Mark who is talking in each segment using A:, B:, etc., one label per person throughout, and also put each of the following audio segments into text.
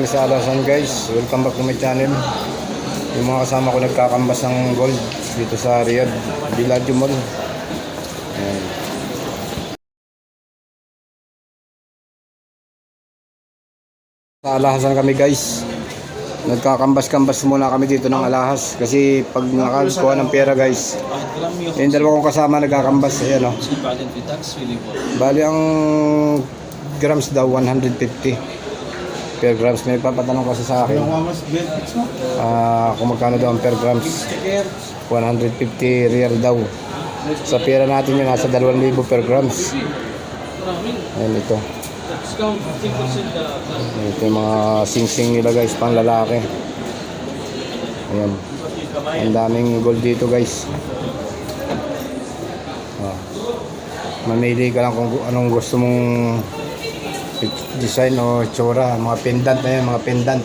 A: kami sa Alasan guys. Welcome back to my channel. Yung mga kasama ko nagkakambas ng gold dito sa Riyadh, Villaggio Mall. Ayan. Sa Alahasan kami guys. Nagkakambas-kambas muna kami dito ng Alahas kasi pag nakakuha ng pera guys. Yung dalawa kong kasama nagkakambas. Ayan
B: oh. o.
A: Bali ang grams daw 150. Per grams. May papatanong kasi sa akin. Ah, kung magkano daw ang per grams. 150 real daw. Sa pera natin yun, nasa 2,000 per grams. Ayan ito. Ito yung mga sing-sing nila guys, pang lalaki. Ayan. Ang daming gold dito guys. Ah. Mamili ka lang kung anong gusto mong design o tsura. Mga pendant na yan, mga pendant.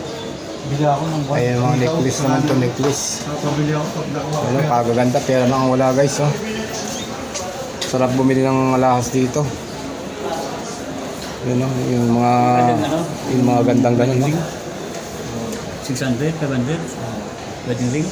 C: Bili ako ng
A: Ayan, mga necklace naman to, necklace.
C: Pabili ako pag nakuha.
A: Ano, kagaganda, pera lang ang wala guys, oh. Sarap bumili ng alahas dito. Yun, oh, yung mga, yung mga gandang ganun, no?
B: 600 500 wedding ring